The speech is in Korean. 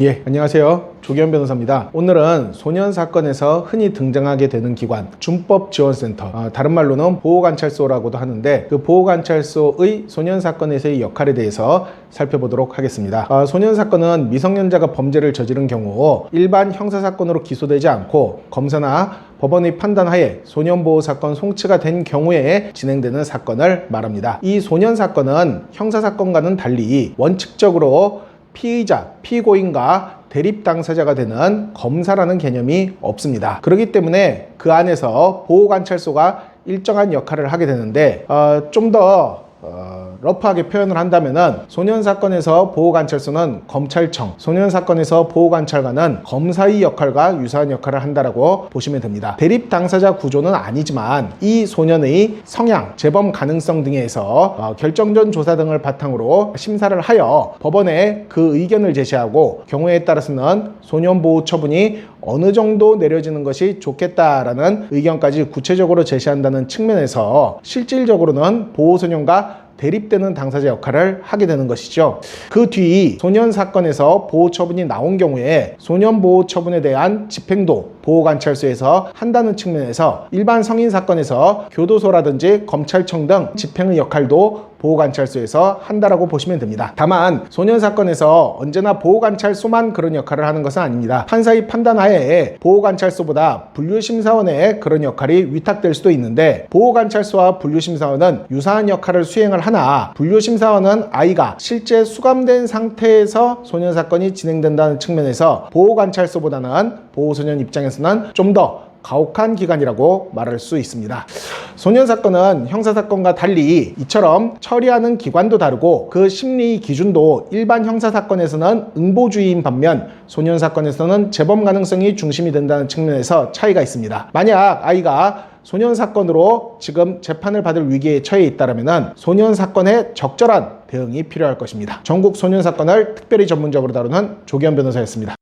예, 안녕하세요. 조기현 변호사입니다. 오늘은 소년 사건에서 흔히 등장하게 되는 기관, 준법 지원센터, 어, 다른 말로는 보호관찰소라고도 하는데 그 보호관찰소의 소년 사건에서의 역할에 대해서 살펴보도록 하겠습니다. 어, 소년 사건은 미성년자가 범죄를 저지른 경우 일반 형사 사건으로 기소되지 않고 검사나 법원의 판단하에 소년보호 사건 송치가 된 경우에 진행되는 사건을 말합니다. 이 소년 사건은 형사 사건과는 달리 원칙적으로 피의자, 피고인과 대립 당사자가 되는 검사라는 개념이 없습니다. 그렇기 때문에 그 안에서 보호관찰소가 일정한 역할을 하게 되는데 어, 좀더 어, 러프하게 표현을 한다면은 소년 사건에서 보호관찰소는 검찰청, 소년 사건에서 보호관찰관은 검사의 역할과 유사한 역할을 한다라고 보시면 됩니다. 대립 당사자 구조는 아니지만 이 소년의 성향, 재범 가능성 등에서 어, 결정전 조사 등을 바탕으로 심사를 하여 법원에 그 의견을 제시하고 경우에 따라서는 소년 보호 처분이 어느 정도 내려지는 것이 좋겠다라는 의견까지 구체적으로 제시한다는 측면에서 실질적으로는 보호소년과 대립되는 당사자 역할을 하게 되는 것이죠. 그 뒤 소년 사건에서 보호 처분이 나온 경우에 소년 보호 처분에 대한 집행도 보호관찰소에서 한다는 측면에서 일반 성인 사건에서 교도소라든지 검찰청 등 집행의 역할도 보호관찰소에서 한다라고 보시면 됩니다. 다만 소년 사건에서 언제나 보호관찰소만 그런 역할을 하는 것은 아닙니다. 판사의 판단하에 보호관찰소보다 분류심사원의 그런 역할이 위탁될 수도 있는데 보호관찰소와 분류심사원은 유사한 역할을 수행을 하나 분류심사원은 아이가 실제 수감된 상태에서 소년 사건이 진행된다는 측면에서 보호관찰소보다는 보호소년 입장에서 는 좀 더 가혹한 기관이라고 말할 수 있습니다. 소년 사건은 형사 사건과 달리 이처럼 처리하는 기관도 다르고 그 심리 기준도 일반 형사 사건에서는 응보주의인 반면 소년 사건에서는 재범 가능성이 중심이 된다는 측면에서 차이가 있습니다. 만약 아이가 소년 사건으로 지금 재판을 받을 위기에 처해 있다면 소년 사건에 적절한 대응이 필요할 것입니다. 전국 소년 사건을 특별히 전문적으로 다루는 조기현 변호사였습니다.